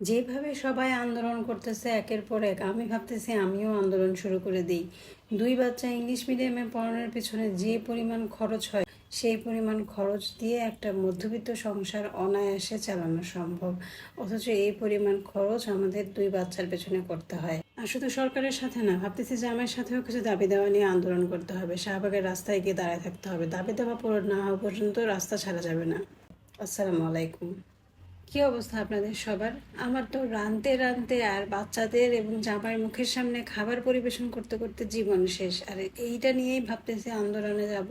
যেভাবে সবাই আন্দোলন করতেছে, একের পর এক, আমি ভাবতেছি আমিও আন্দোলন শুরু করে দিই। দুই বাচ্চা ইংলিশ মিডিয়ামে পড়ানোর পিছনে যে পরিমাণ খরচ হয়, সেই পরিমাণ খরচ দিয়ে একটা মধ্যবিত্ত সংসার অনায়াসে চালানো সম্ভব। অথচ এই পরিমাণ খরচ আমাদের দুই বাচ্চার পেছনে করতে হয়। আর শুধু সরকারের সাথে না, ভাবতেছি যে আমার সাথেও কিছু দাবি দেওয়া নিয়ে আন্দোলন করতে হবে। শাহবাগের রাস্তায় গিয়ে দাঁড়ায় থাকতে হবে। দাবি দেওয়া পূরণ না হওয়া পর্যন্ত রাস্তা ছাড়া যাবে না। আসসালামু আলাইকুম। কি অবস্থা আপনাদের সবার? আমার তো রানতে রানতে আর বাচ্চাদের এবং জামাই মুখের সামনে খাবার পরিবেশন করতে করতে জীবন শেষ। আর এইটা নিয়েই ভাবতেছি আন্দোলনে যাব।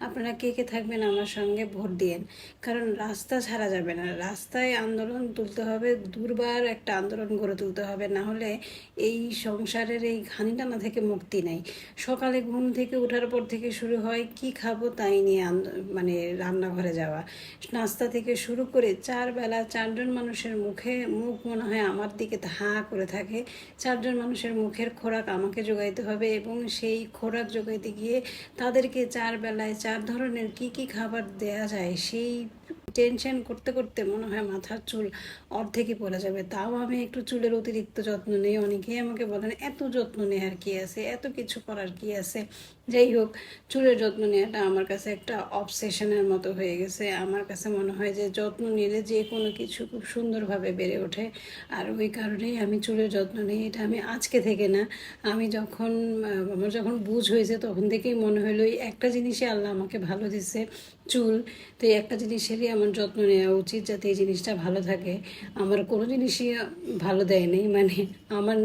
আপনারা কে কে থাকবেন আমার সঙ্গে ভোট দিয়েন। কারণ রাস্তা ছাড়া যাবে না। রাস্তায় আন্দোলন তুলতে হবে, দুর্বার একটা আন্দোলন গড়ে তুলতে হবে। না হলে এই সংসারের এই ঘানিটানা থেকে মুক্তি নাই। সকালে ঘুম থেকে ওঠার পর থেকে শুরু হয়, কি খাব তাই নিয়ে মানে রান্নাঘরে যাওয়া। নাস্তা থেকে শুরু করে চার বেলা চারজন মানুষের মুখে মুখ মনে হয় আমার দিকে হাঁ করে থাকে। চারজন মানুষের মুখের খোরাক আমাকে যোগাইতে হবে এবং সেই খোরাক যোগাইতে গিয়ে তাদেরকে চার বেলায় চার ধরনের কি কি খাবার দেয়া যায় সেই টেনশন করতে করতে মনে হয় মাথার চুল অর্ধেকই পড়ে যাবে। তাও আমি একটু চুলের অতিরিক্ত যত্ন নেই। অনেকেই আমাকে বলেন, এত যত্ন নেওয়ার কি আছে, এত কিছু করার কি আছে? যাই হোক, চুলের যত্ন নেওয়াটা আমার কাছে একটা অবসেশনের মতো হয়ে গেছে। আমার কাছে মনে হয় যে যত্ন নিলে যে কোনো কিছু খুব সুন্দরভাবে বেড়ে ওঠে। আর ওই কারণেই আমি চুলের যত্ন নিই, এটা আমি আজকে থেকে না। আমি যখন, আমার যখন বুঝ হয়েছে তখন থেকেই মনে হলো, এই একটা জিনিসই আল্লাহ আমাকে ভালো দিছে, চুল। তো এই একটা জিনিসেরই আমার যত্ন নেওয়া উচিত যাতে এই জিনিসটা ভালো থাকে। আমার কোনো জিনিসই ভালো দেয় নেই। মানে আমার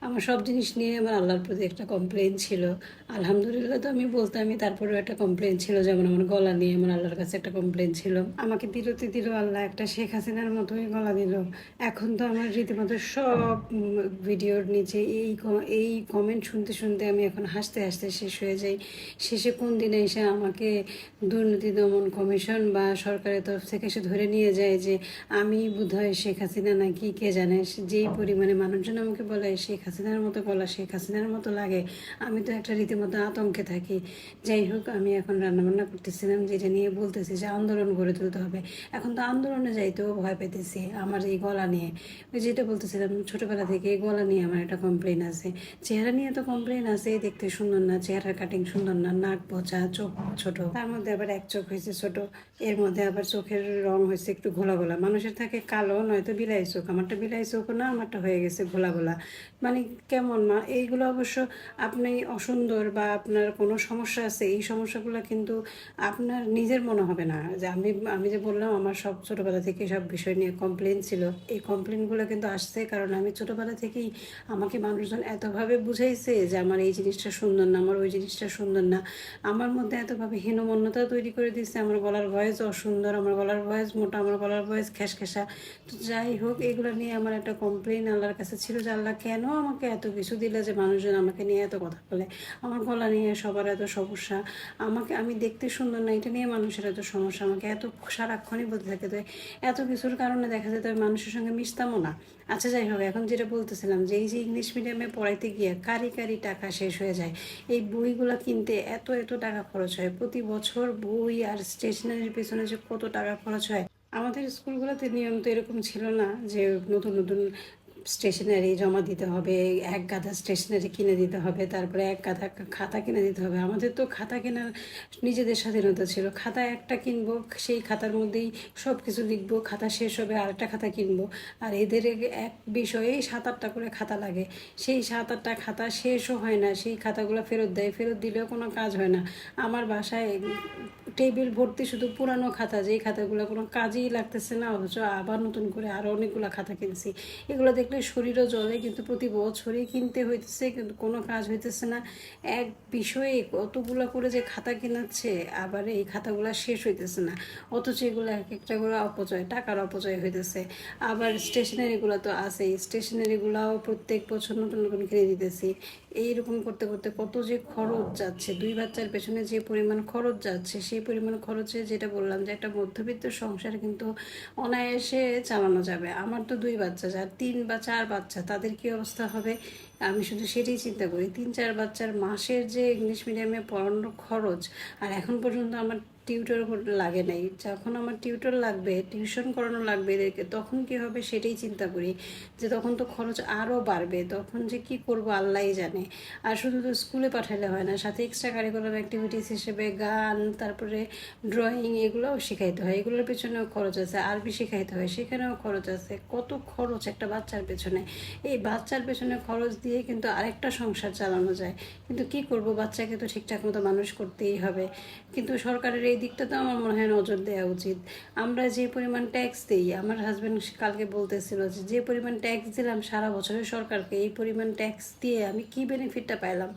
আমার সব জিনিস নিয়ে আমার আল্লাহর প্রতি একটা কমপ্লেন ছিল। আলহামদুলিল্লাহ তো আমি বলতামই, তারপরেও একটা কমপ্লেন ছিল, যেমন আমার গলা নিয়ে আমার আল্লাহর কাছে একটা কমপ্লেন ছিল। আমাকে বিরতি দিল আল্লাহ, একটা শেখ হাসিনার মতোই গলা দিল। এখন তো আমার রীতিমতো সব ভিডিওর নিচে এই এই কমেন্ট শুনতে শুনতে আমি এখন হাসতে হাসতে শেষ হয়ে যাই। শেষে কোন দিনে এসে আমাকে দুর্নীতি দমন কমিশন বা সরকারের তরফ থেকে এসে ধরে নিয়ে যায় যে, আমি বোধহয় শেখ হাসিনা নাকি, কে জানে? যেই পরিমাণে মানুষজন আমাকে বলে, শেখ হাসিনার মতো গলা, শেখ হাসিনার মতো লাগে। আমি তো একটা রীতিমতো আতঙ্কে থাকি। যাই হোক, আমি এখন রান্নাবান্না করতেছিলাম, যেটা নিয়ে বলতেছি যে আন্দোলন গড়ে তুলতে হবে। এখন তো আন্দোলনে যাইতেও ভয় পেতেছি আমার এই গলা নিয়ে। ওই যেটা বলতেছিলাম, ছোটবেলা থেকে গলা নিয়ে আমার একটা কমপ্লেন আছে। চেহারা নিয়ে তো কমপ্লেন আছে দেখতে সুন্দর না, চেহারার কাটিং সুন্দর না, নাক পচা, চোখ ছোট। তার মধ্যে আবার এক চোখ হয়েছে ছোট, এর মধ্যে আবার চোখের রং হয়েছে একটু ঘোলা ঘোলা। মানুষের থাকে কালো, নয়তো বিলাই চোখ, আমারটা বিলাই চোখও না, আমারটা হয়ে গেছে ঘোলা ঘোলা। মানে কেমন মা, এইগুলো অবশ্য আপনি অসুন্দর বা আপনার কোনো সমস্যা আছে, এই সমস্যাগুলো কিন্তু আপনার নিজের মনে হবে না। যে আমি আমি যে বললাম, আমার সব ছোটোবেলা থেকে সব বিষয় নিয়ে কমপ্লেন ছিল। এই কমপ্লেনগুলো কিন্তু আসছে কারণ আমি ছোটোবেলা থেকেই আমাকে মানুষজন এতভাবে বুঝাইছে যে আমার এই জিনিসটা সুন্দর না, আমার ওই জিনিসটা সুন্দর না। আমার মধ্যে এতভাবে হীনমন্যতা তৈরি করে দিচ্ছে আমার গলার ভয়েস অসুন্দর, আমার গলার ভয়েস মোটা, আমার গলার ভয়েস খ্যাসখ্যাসা। তো যাই হোক, এগুলো নিয়ে আমার একটা কমপ্লেন আল্লাহর কাছে ছিল যে, আল্লাহ কেন আমাকে এত কিছু দিলে যে মানুষজন আমাকে নিয়ে এত কথা বলে? আমার গলা নিয়ে সবার এত সমস্যা। আমাকে, আমি দেখতে সুন্দর না, এটা নিয়ে মানুষের এত সমস্যা। আমাকে এত সারাক্ষণই বলতে থাকে, তো এত কিছুর কারণে দেখা যেত আমি মানুষের সঙ্গে মিশতামও না। আচ্ছা যাই হোক, এখন যেটা বলতেছিলাম যে, এই যে ইংলিশ মিডিয়ামে পড়াইতে গিয়ে কারি কারি টাকা শেষ হয়ে যায়। এই বইগুলো কিনতে এত এত টাকা খরচ হয়। প্রতি বছর বই আর স্টেশনারির পেছনে যে কত টাকা খরচ হয়। আমাদের স্কুলগুলোতে নিয়ম তো এরকম ছিল না যে নতুন নতুন স্টেশনারি জমা দিতে হবে, এক গাদা স্টেশনারি কিনে দিতে হবে, তারপরে এক গাদা খাতা কিনে দিতে হবে। আমাদের তো খাতা কেনার নিজেদের স্বাধীনতা ছিল। খাতা একটা কিনবো, সেই খাতার মধ্যেই সব কিছু লিখব, খাতা শেষ হবে, আরেকটা খাতা কিনবো। আর এদের এক বিষয়ে সাত আটটা করে খাতা লাগে। সেই সাত আটটা খাতা শেষও হয় না, সেই খাতাগুলো ফেরত দেয়। ফেরত দিলেও কোনো কাজ হয় না। আমার বাসায় টেবিল ভর্তি শুধু পুরানো খাতা, যেই খাতাগুলো কোনো কাজেই লাগতেছে না, অথচ আবার নতুন করে আরও অনেকগুলো খাতা কিনছি। এগুলো দেখলে শরীরও জলে কিন্তু প্রতি বছরই কিনতে হইতেছে, কিন্তু কোনো কাজ হইতেছে না। এক বিষয়ে কতগুলো করে যে খাতা কিনাচ্ছে, আবার এই খাতাগুলো শেষ হইতেছে না। অথচ এগুলো এক একটা করে অপচয়, টাকার অপচয় হইতেছে। আবার স্টেশনারিগুলো তো আছেই, স্টেশনারিগুলাও প্রত্যেক বছর নতুন নতুন কিনে দিতেছি। এইরকম করতে করতে কত যে খরচ যাচ্ছে। দুই বাচ্চার পেছনে যে পরিমাণ খরচ যাচ্ছে, সেই পরিমাণ খরচে যেটা বললাম যে একটা মধ্যবিত্ত সংসার কিন্তু অনায়াসে চালানো যাবে। আমার তো দুই বাচ্চা যার তিন বা চার বাচ্চা, তাদের কি অবস্থা হবে? আমি শুধু সেটাই চিন্তা করি। তিন, চার বাচ্চার মাসের যে ইংলিশ মিডিয়ামে পড়ানোর খরচ, আর এখন পর্যন্ত আমার টিউটর লাগে নাই। যখন আমার টিউটর লাগবে, টিউশন করানো লাগবে এদেরকে, তখন কি হবে সেটাই চিন্তা করি। যে তখন তো খরচ আরও বাড়বে, তখন যে কি করব আল্লাহই জানে। আর শুধু তো স্কুলে পাঠালে হয় না, সাথে এক্সট্রা কারিকুলাম অ্যাক্টিভিটিস হিসেবে গান, তারপরে ড্রয়িং এগুলোও শেখাইতে হয়। এগুলোর পেছনেও খরচ আছে, আরবি শেখাইতে হয়, সেখানেও খরচ আছে। কত খরচ একটা বাচ্চার পেছনে। এই বাচ্চার পেছনে খরচ দিয়ে কিন্তু আরেকটা সংসার চালানো যায়। কিন্তু কি করব? বাচ্চাকে তো ঠিকঠাক মতো মানুষ করতেই হবে। কিন্তু সরকারের এই দিকটা তো আমার মনে হয় নজর দেওয়া উচিত। আমরা যে পরিমাণ ট্যাক্স দিই, আমার হাজব্যান্ড কালকে বলতেছিল যে যে পরিমাণ ট্যাক্স দিলাম সারা বছরের সরকারকে, এই পরিমাণ ট্যাক্স দিয়ে আমি কি বেনিফিটটা পাইলাম?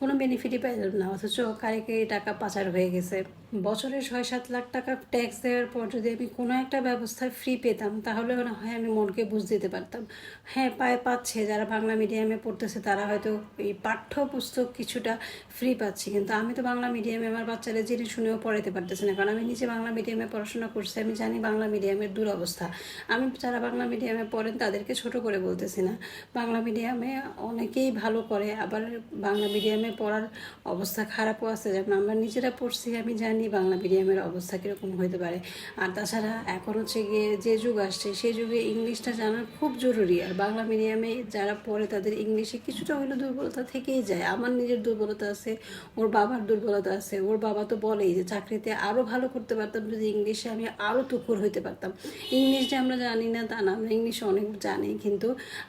কোনো বেনিফিটই পাইলাম না, অথচ কারে টাকা পাচার হয়ে গেছে। বছরে ছয় সাত লাখ টাকা ট্যাক্স দেওয়ার পর যদি আমি কোনো একটা ব্যবস্থায় ফ্রি পেতাম, তাহলে হয় আমি মনকে বুঝ দিতে পারতাম। হ্যাঁ পায় পাচ্ছে, যারা বাংলা মিডিয়ামে পড়তেছে, তারা হয়তো এই পাঠ্যপুস্তক কিছুটা ফ্রি পাচ্ছে। কিন্তু আমি তো বাংলা মিডিয়ামে আমার বাচ্চারা জেনে শুনেও পড়াতে পারতেছি না। কারণ আমি নিজে বাংলা মিডিয়ামে পড়াশোনা করছি, আমি জানি বাংলা মিডিয়ামের দুরবস্থা। আমি যারা বাংলা মিডিয়ামে পড়েন, তাদেরকে ছোট করে বলতেছি না। বাংলা মিডিয়ামে অনেকেই ভালো করে, আবার বাংলা মিডিয়ামে পড়ার অবস্থা খারাপও আছে। যেমন আমরা নিজেরা পড়ছি, আমি জানি বাংলা মিডিয়ামের অবস্থা কীরকম হতে পারে। আর তাছাড়া এখন হচ্ছে গিয়ে যে যুগ আসছে, সেই যুগে ইংলিশটা জানা খুব জরুরি। আর বাংলা মিডিয়ামে যারা পড়ে তাদের ইংলিশে কিছুটা হলেও দুর্বলতা থেকেই যায়। আমার নিজের দুর্বলতা আছে, ওর বাবার দুর্বলতা আছে, ওর বাবা তো বলেই যে চাকরিতে আরও ভালো করতে পারতাম যদি ইংলিশে আমি আরও তুখুর হইতে পারতাম। ইংলিশ যে আমরা জানি না তা না, আমরা ইংলিশে অনেক জানি, কিন্তু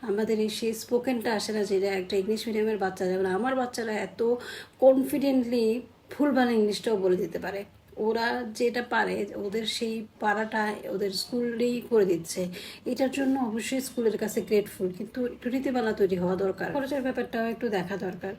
আমাদের এই সেই স্পোকেনটা আসে না, যেটা একটা ইংলিশ মিডিয়ামের বাচ্চা। যেমন আমার বাচ্চারা এত কনফিডেন্টলি ভুলভাল ইংলিশটাও বলে দিতে পারে। ওরা যেটা পারে, ওদের সেই পাড়াটা ওদের স্কুলেই করে দিচ্ছে। এটার জন্য অবশ্যই স্কুলের কাছে গ্রেটফুল কিন্তু একটু রীতিমালা তৈরি হওয়া দরকার। খরচের ব্যাপারটাও একটু দেখা দরকার।